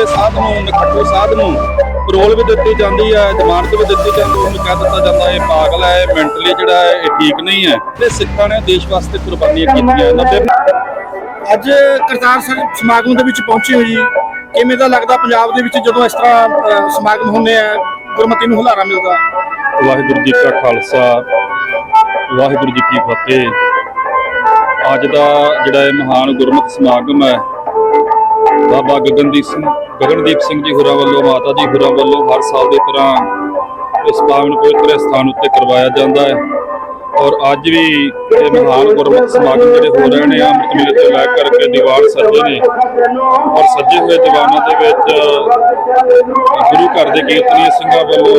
ਸੌਦੇ ਸਾਧ ਨੂੰ ਨਖੱਟੋ ਸਾਧ ਨੂੰ ਪਰੋਲ ਵੀ ਦਿੱਤੀ ਜਾਂਦੀ ਹੈ ਜ਼ਮਾਨਤ ਵੀ ਦਿੱਤੀ ਜਾਂਦੀ ਉਹਨੂੰ ਕਹਿ ਦਿੱਤਾ ਜਾਂਦਾ ਇਹ ਪਾਗਲ ਹੈ ਮੈਂਟਲੀ ਜਿਹੜਾ ਹੈ ਇਹ ਠੀਕ ਨਹੀਂ ਹੈ। ਤੇ ਸਿੱਖਾਂ ਨੇ ਦੇਸ਼ ਵਾਸਤੇ ਕੁਰਬਾਨੀਆਂ ਕੀਤੀਆਂ 90 ਅੱਜ ਕਰਤਾਰ ਸਿੰਘ ਸਮਾਗਮ ਦੇ ਵਿੱਚ ਪਹੁੰਚੇ ਹੋ ਜੀ। ਕਿਵੇਂ ਦਾ ਲੱਗਦਾ ਪੰਜਾਬ ਦੇ ਵਿੱਚ ਜਦੋਂ ਇਸ ਤਰ੍ਹਾਂ ਸਮਾਗਮ ਹੁੰਦੇ ਆ ਗੁਰਮਤੀ ਨੂੰ ਹੁਲਾਰਾ ਮਿਲਦਾ? ਵਾਹਿਗੁਰੂ ਜੀ ਕਾ ਖਾਲਸਾ ਵਾਹਿਗੁਰੂ ਜੀ ਕੀ ਫਤਿਹ। ਅੱਜ ਦਾ ਜਿਹੜਾ ਇਹ ਮਹਾਨ ਗੁਰਮਤਿ ਸਮਾਗਮ ਹੈ ਬਾਬਾ ਗਗਨਦੀਪ ਸਿੰਘ ਗਗਨਦੀਪ ਸਿੰਘ ਜੀ ਹੋਰਾਂ ਵੱਲੋਂ, ਮਾਤਾ ਜੀ ਹੋਰਾਂ ਵੱਲੋਂ ਹਰ ਸਾਲ ਦੀ ਤਰ੍ਹਾਂ ਇਸ ਪਾਵਨ ਪਵਿੱਤਰ ਸਥਾਨ ਉੱਤੇ ਕਰਵਾਇਆ ਜਾਂਦਾ ਹੈ। ਔਰ ਅੱਜ ਵੀ ਇਹ ਮਹਾਨ ਗੁਰਮਤਿ ਸਮਾਗਮ ਜਿਹੜੇ ਹੋ ਰਹੇ ਨੇ ਅੰਮ੍ਰਿਤ ਮੇਲੇ ਤੋਂ ਲੈ ਕਰਕੇ ਦੀਵਾਨ ਸੱਜੇ ਨੇ। ਔਰ ਸੱਜੇ ਹੋਏ ਦੀਵਾਨਾਂ ਦੇ ਵਿੱਚ ਗੁਰੂ ਘਰ ਦੇ ਕੀਰਤਨੀ ਸਿੰਘਾਂ ਵੱਲੋਂ,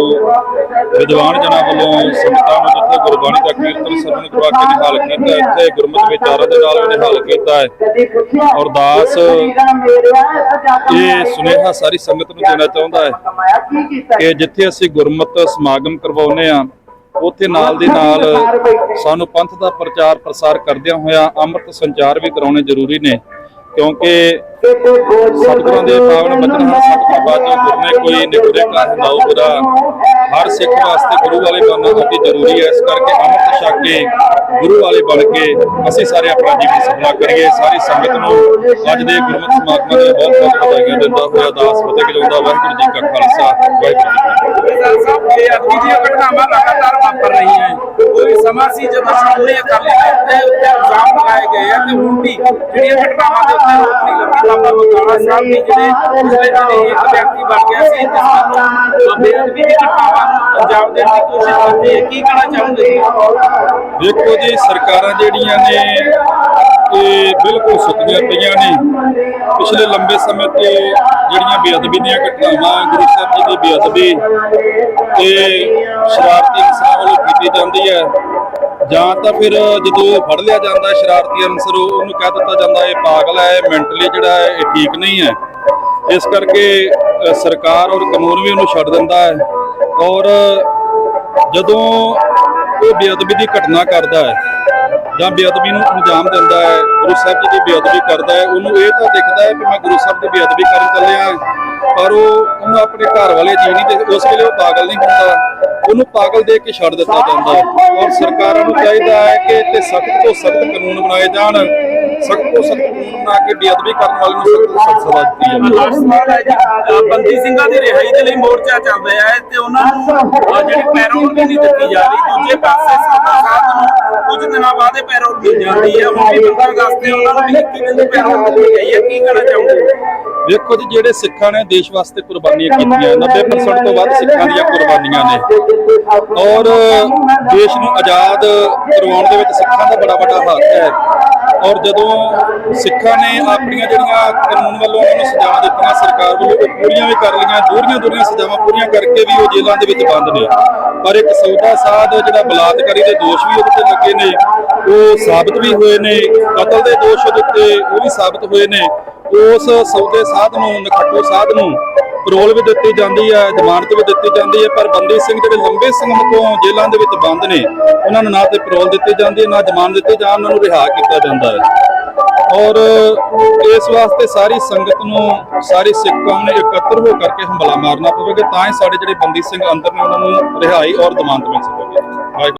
ਵਿਦਵਾਨ ਜਨਾਂ ਵੱਲੋਂ, ਸੰਗਤਾਂ ਨੂੰ ਜਿੱਥੇ ਗੁਰਬਾਣੀ ਦਾ ਕੀਰਤਨ ਸਰਵਣ ਕਰਵਾ ਕੇ ਨਿਹਾਲ ਕੀਤਾ ਇੱਥੇ ਗੁਰਮਤਿ ਵਿਚਾਰਾਂ ਦੇ ਨਾਲ ਨਿਹਾਲ ਕੀਤਾ ਹੈ। ਔਰ ਦਾਸ ਇਹ ਸੁਨੇਹਾ ਸਾਰੀ ਸੰਗਤ ਨੂੰ ਦੇਣਾ ਚਾਹੁੰਦਾ ਹੈ ਕਿ ਜਿੱਥੇ ਅਸੀਂ ਗੁਰਮਤਿ ਸਮਾਗਮ ਕਰਵਾਉਨੇ ਆ ਉੱਥੇ ਨਾਲ ਦੀ ਨਾਲ ਸਾਨੂੰ ਪੰਥ ਦਾ ਪ੍ਰਚਾਰ ਪ੍ਰਸਾਰ ਕਰਦਿਆਂ ਹੋਇਆ ਅੰਮ੍ਰਿਤ ਸੰਚਾਰ ਵੀ ਕਰਾਉਣੇ ਜ਼ਰੂਰੀ ਨੇ, ਕਿਉਂਕਿ ਸਤਿਗੁਰਾਂ ਦੇ ਪਾਵਨ ਬਚਨ ਹਨ ਸਤਿਗੁਰ ਬਾਜੀ ਗੁਰ ਨੇ, ਕੋਈ ਨਿਗਰੇ ਕਾਹ ਨਾਉ ਬੁਰਾ ਹਰ ਸਿੱਖ ਵਾਸਤੇ ਗੁਰੂ ਵਾਲੇ ਬਣਨਾ ਅਤੀ ਜ਼ਰੂਰੀ ਹੈ। ਇਸ ਕਰਕੇ ਅੰਮ੍ਰਿਤ ਛਕ ਕੇ ਗੁਰੂ ਵਾਲੇ ਬਣ ਕੇ ਅਸੀਂ ਸਾਰੇ ਆਪਣਾ ਜੀਵਨ ਸਫਲਾ ਕਰੀਏ। ਸਾਰੀ ਸੰਗਤ ਨੂੰ ਅੱਜ ਦੇ ਗੁਰਮਤਿ ਸਮਾਗਮਾਂ ਦੀਆਂ ਬਹੁਤ ਬਹੁਤ ਵਧਾਈਆਂ ਦਿੰਦਾ ਹੋਇਆ ਦਾਸ ਫਤਿਹ ਗਜਾਉਂਦਾ ਵਾਹਿਗੁਰੂ ਜੀ ਕਾ ਖਾਲਸਾ, ਵਾਹਿਗੁਰੂ ਜੀ ਕੀ ਫਤਿਹ ਸਾਹਿਬ ਬੇਅਦਬੀ ਦੀਆਂ ਘਟਨਾਵਾਂ ਲਗਾਤਾਰ ਵਾਪਰ ਰਹੀਆਂ ਹੈ ਕੋਈ ਸਮਾਂ ਸੀ ਜਦੋਂ ਸ਼੍ਰੋਮਣੀ ਅਕਾਲੀ ਦਲ ਦੇ ਉੱਤੇ ਇਲਜ਼ਾਮ ਲਗਾਏ ਗਏ ਆ ਤੇ ਹੁਣ ਜਿਹੜੀਆਂ ਘਟਨਾਵਾਂ ਦੇ ਉੱਤੇ ਰੋਕ ਨਹੀਂ ਲੱਗੀ ਬਾਬਾ ਬਕਾਲਾ ਸਾਹਿਬ ਵੀ ਜਿਹੜੇ ਪਿਛਲੇ ਦਿਨੀ ਇੱਕ ਵਿਅਕਤੀ ਬਣ ਗਿਆ ਸੀ, ਜਿਸ ਵੱਲੋਂ ਬੇਅਦਬੀ ਦੀ ਘਟਨਾਵਾਂ ਨੂੰ ਅੰਜਾਮ ਦੇਣ ਦੀ ਕੋਸ਼ਿਸ਼ ਕਰਦੇ ਹੈ। ਕੀ ਕਹਿਣਾ ਚਾਹੁੰਦੇ ਦੇਖੋ ਜੀ, ਸਰਕਾਰਾਂ ਜਿਹੜੀਆਂ ਨੇ ਇਹ ਬਿਲਕੁਲ ਸੁੱਤੀਆਂ ਪਈਆਂ ਨੇ। ਪਿਛਲੇ ਲੰਬੇ ਸਮੇਂ ਤੋਂ ਜਿਹੜੀਆਂ ਬੇਅਦਬੀ ਦੀਆਂ ਘਟਨਾਵਾਂ, ਗੁਰੂ ਸਾਹਿਬ ਜੀ ਦੀ ਬੇਅਦਬੀ ਤੇ ਸ਼ਰਾਰਤੀ ਅਨਸਰਾਂ ਵੱਲੋਂ ਕੀਤੀ ਜਾਂਦੀ ਹੈ। ਜਾਂ ਤਾਂ ਫਿਰ ਜਦੋਂ ਫੜ ਲਿਆ ਜਾਂਦਾ ਸ਼ਰਾਰਤੀ ਅਨਸਰ, ਉਹਨੂੰ ਕਹਿ ਦਿੱਤਾ ਜਾਂਦਾ ਇਹ ਪਾਗਲ ਹੈ ਮੈਂਟਲੀ ਜਿਹੜਾ ਹੈ, ਇਹ ਠੀਕ ਨਹੀਂ ਹੈ। ਇਸ ਕਰਕੇ ਸਰਕਾਰ ਔਰ ਕਾਨੂੰਨ ਵੀ ਉਹਨੂੰ ਛੱਡ ਦਿੰਦਾ ਹੈ। ਔਰ ਜਦੋਂ ਉਹ ਬੇਅਦਬੀ ਦੀ ਘਟਨਾ ਕਰਦਾ ਹੈ ਜਾਂ ਬੇਅਦਬੀ ਨੂੰ ਅੰਜਾਮ ਦਿੰਦਾ ਹੈ, ਗੁਰੂ ਸਾਹਿਬ ਜੀ ਦੀ ਬੇਅਦਬੀ ਕਰਦਾ ਹੈ, ਉਹਨੂੰ ਇਹ ਤਾਂ ਦਿਖਦਾ ਹੈ ਕਿ ਮੈਂ ਗੁਰੂ ਸਾਹਿਬ ਦੀ ਬੇਅਦਬੀ ਕਰਨ ਚੱਲਿਆ ਪਰ ਉਹ, ਉਹਨੂੰ ਆਪਣੇ ਘਰ ਵਾਲੇ ਜੀ ਨਹੀਂ ਤੇ ਉਸ ਵੇਲੇ ਉਹ ਪਾਗਲ ਨਹੀਂ ਹੁੰਦਾ। ਉਹਨੂੰ ਪਾਗਲ ਦੇ ਕੇ ਛੱਡ ਦਿੱਤਾ ਜਾਂਦਾ ਹੈ। ਔਰ ਸਰਕਾਰਾਂ ਨੂੰ ਚਾਹੀਦਾ ਹੈ ਕਿ ਇੱਥੇ ਸਖਤ ਤੋਂ ਸਖਤ ਕਾਨੂੰਨ ਬਣਾਏ ਜਾਣ। ਸਖਤ ਤੋਂ ਸਖਤ ਕਾਨੂੰਨ ਬਣਾ ਕੇ ਬੇਅਦਬੀ ਕਰਨ ਵਾਲੇ ਨੂੰ ਸਖਤ ਤੋਂ ਸਖਤ ਸਜ਼ਾ ਦਿੱਤੀ ਜਾਵੇ। ਲਾਸਟ ਸਵਾਲ ਹੈ ਜੀ ਅ, ਬੰਦੀ ਸਿੰਘਾਂ ਦੀ ਰਿਹਾਈ ਦੇ ਲਈ ਮੋਰਚਾ ਚੱਲ ਰਿਹਾ ਹੈ ਤੇ ਉਹਨਾਂ ਨੂੰ ਅ, ਜਿਹੜੀ ਪੈਰੋਲ ਵੀ ਨਹੀਂ ਦਿੱਤੀ ਜਾ ਰਹੀ ਦੂਜੇ ਪਾਸੇ ਸਾਡਾ ਸਾਥ ਨੂੰ ਕੁਝ ਦਿਨਾਂ ਬਾਅਦ ਇਹ ਪੈਰੋਲ ਮਿਲ ਜਾਂਦੀ ਹੈ। ਹੁਣ ਵੀ 15 ਅਗਸਤ ਤੇ ਉਹਨਾਂ ਨੂੰ ਵੀ 21 ਦਿਨ ਦੀ ਪੈਰੋਲ ਦਿੱਤੀ ਗਈ ਹੈ। ਕੀ ਕਹਿਣਾ ਚਾਹੋਗੇ? ਵੇਖੋ ਜੀ ਜਿਹੜੇ ਸਿੱਖਾਂ ਨੇ ਦੇਸ਼ ਵਾਸਤੇ ਕੁਰਬਾਨੀਆਂ ਕੀਤੀਆਂ 90% ਤੋਂ ਵੱਧ ਸਿੱਖਾਂ ਦੀਆਂ ਕੁਰਬਾਨੀਆਂ ਨੇ। ਔਰ ਦੇਸ਼ ਨੂੰ ਆਜ਼ਾਦ ਕਰਵਾਉਣ ਦੇ ਵਿੱਚ ਸਿੱਖਾਂ ਦਾ ਬੜਾ ਵੱਡਾ ਹੱਥ ਹੈ। ਔਰ ਜਦੋਂ ਸਿੱਖਾਂ ਨੇ ਆਪਣੀਆਂ ਜਿਹੜੀਆਂ ਕਾਨੂੰਨ ਵੱਲੋਂ ਉਹਨਾਂ ਨੂੰ ਸਜ਼ਾਵਾਂ ਦਿੱਤੀਆਂ, ਸਰਕਾਰ ਵੱਲੋਂ ਉਹ ਪੂਰੀਆਂ ਵੀ ਕਰ ਲਈਆਂ, ਦੂਰੀਆਂ ਦੂਰੀਆਂ ਸਜ਼ਾਵਾਂ ਪੂਰੀਆਂ ਕਰਕੇ ਵੀ ਉਹ ਜੇਲ੍ਹਾਂ ਦੇ ਵਿੱਚ ਬੰਦ ਨੇ। ਪਰ ਇੱਕ ਸੌਦਾ ਸਾਧ ਜਿਹੜਾ ਬਲਾਤਕਾਰੀ ਦੇ ਦੋਸ਼ ਵੀ ਉਹਦੇ ਤੇ ਲੱਗੇ ਨੇ, ਉਹ ਸਾਬਤ ਵੀ ਹੋਏ ਨੇ, ਕਤਲ ਦੇ ਦੋਸ਼ ਉਹਦੇ ਉੱਤੇ ਉਹ ਵੀ ਸਾਬਤ ਹੋਏ ਨੇ। ਉਸ ਸੌਦੇ ਸਾਧ ਨੂੰ, ਨਖੱਟੋ ਸਾਧ ਨੂੰ ਪਰੋਲ ਵੀ ਦਿੱਤੀ ਜਾਂਦੀ ਹੈ, ਜ਼ਮਾਨਤ ਵੀ ਦਿੱਤੀ ਜਾਂਦੀ ਹੈ, ਪਰ ਬੰਦੀ ਸਿੰਘ ਜਿਹੜੇ ਲੰਬੇ ਸਮੇਂ ਤੋਂ ਜੇਲ੍ਹਾਂ ਦੇ ਵਿੱਚ ਬੰਦ ਨੇ, ਉਹਨਾਂ ਨੂੰ ਨਾ ਤੇ ਪਰੋਲ ਦਿੱਤੀ ਜਾਂਦੀ ਹੈ, ਨਾ ਜ਼ਮਾਨਤ ਦਿੱਤੀ ਜਾਂ ਉਹਨਾਂ ਨੂੰ ਰਿਹਾ ਕੀਤਾ ਜਾਂਦਾ ਹੈ। ਔਰ ਇਸ ਵਾਸਤੇ ਸਾਰੀ ਸੰਗਤ ਨੂੰ, ਸਾਰੇ ਸਿੱਖ ਕੌਮ ਨੇ ਇਕੱਤਰ ਹੋ ਕਰਕੇ ਹਮਲਾ ਮਾਰਨਾ ਪਵੇਗਾ, ਤਾਂ ਹੀ ਸਾਡੇ ਜਿਹੜੇ ਬੰਦੀ ਸਿੰਘ ਅੰਦਰ ਨੇ, ਉਹਨਾਂ ਨੂੰ ਰਿਹਾਈ ਔਰ ਜ਼ਮਾਨਤ ਮਿਲ ਸਕੇਗੀ